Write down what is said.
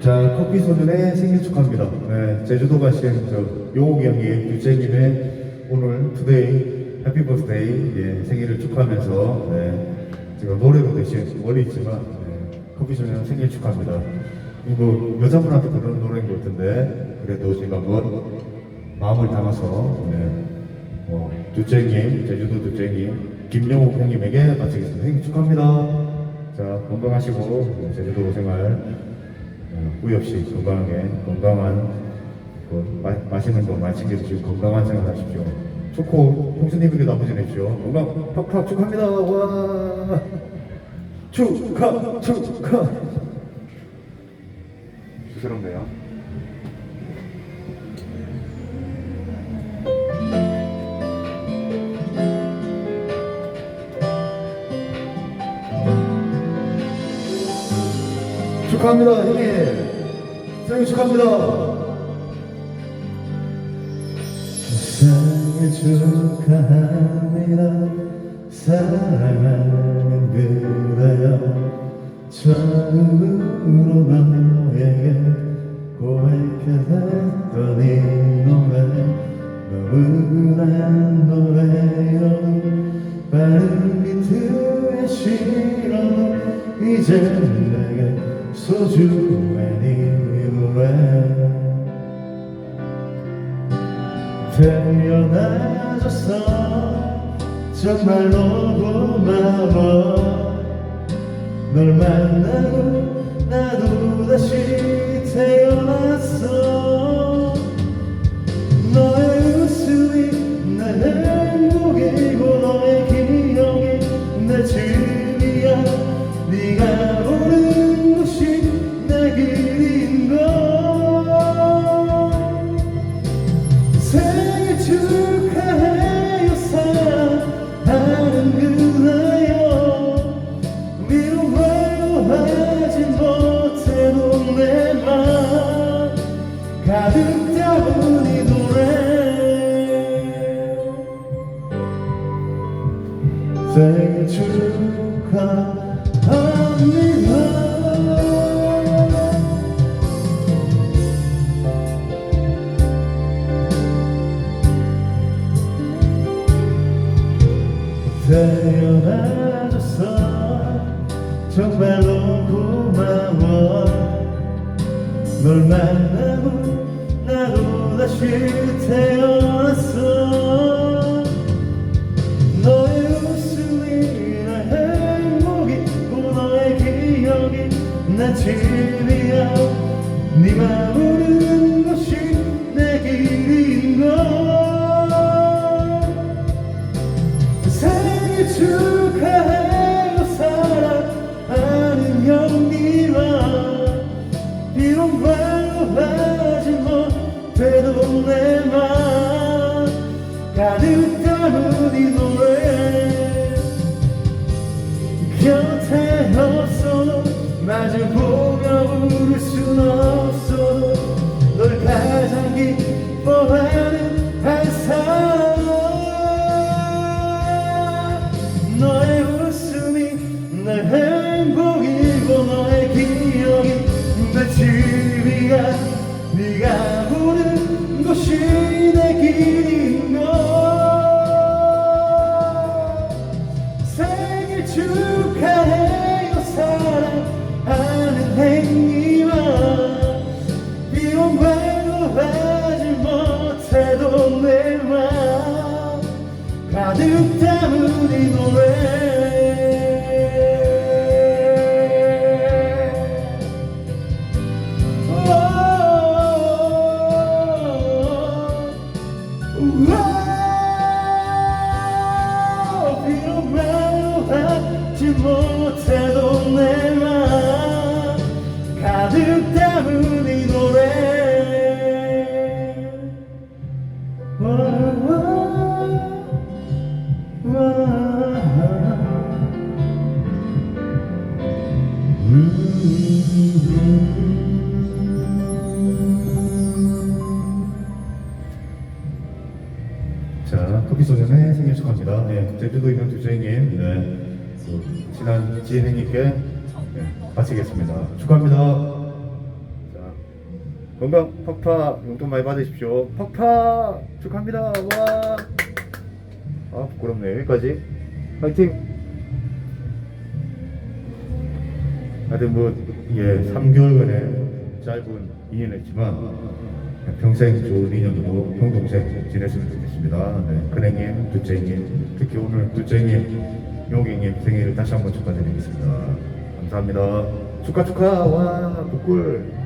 자, 커피 소년의 생일 축하합니다. 네, 제주도 가신 저 용욱이 형님, 유재님의 오늘 투데이 해피 버스데이 예, 생일을 축하하면서 네, 제가 노래로 대신 멀리 있지만 네, 커피 소년 생일 축하합니다. 이거 여자분한테 부르는 노래인 것 같은데 그래도 제가 한번 마음을 담아서 네, 어, 두째님, 제주도 두째님, 김영욱 형님에게 바치겠습니다. 생일 축하합니다. 자, 건강하시고 네, 제주도 생활 어, 후회 없이 건강하게 건강한 그 마, 맛있는 거 많이 챙겨드시고 건강한 생활 하십시오. 초코 홍수님에게도 한번 전해주십시오. 건강 팍팍 축하합니다. 와 축하 축하 수스럽네요. 축하합니다, 형님. 생일 축하합니다. 생일 축하합니다. 사랑하는 그대여. 처음으로 너에게 고백했던 이 노래 너무나 노래여 빠른 비트에 실어 이제 내게 소중한 이 노래 태어나줘서 정말로 고마워 널 만나고 생일 축하해요 사랑하는 그대여. 미워 외로워하지 못해도 내맘 가득 담은 이 노래 생일 태어나줘서. 정말로 고마워. 널 만나고 나도 다시 태어났어. 너의 웃음이 내 행복이고 너의 기억이 내 집이야. 네가 오는 담은 이 노래. 곁에 없어도 마주 보며 부를 순 없어도 널 가장 기뻐하는 한 사람 너의 웃음이 내 행복이고 너의 기억이 내 집이야 네가 오는 곳이 내 길인 못해도 내 맘 가득 담은 이 노래. 자, 커피 소년의 생일 축하합니다. 네, 제주도 있는 두재님, 네, 그 친한 지혜님께 네, 바치겠습니다. 축하합니다. 자, 건강 팍팍 용돈 많이 받으십시오. 팍팍 축하합니다. 와. 아 부끄럽네 여기까지. 파이팅. 하여튼 뭐 예 3개월간의 짧은 인연했지만 평생 좋은 인연으로 형 동생 지냈으면 좋겠습니다. 네, 큰행님, 둘째님, 특히 오늘 둘째님, 용행님 생일을 다시 한번 축하드리겠습니다. 감사합니다. 축하 축하 와 복굴.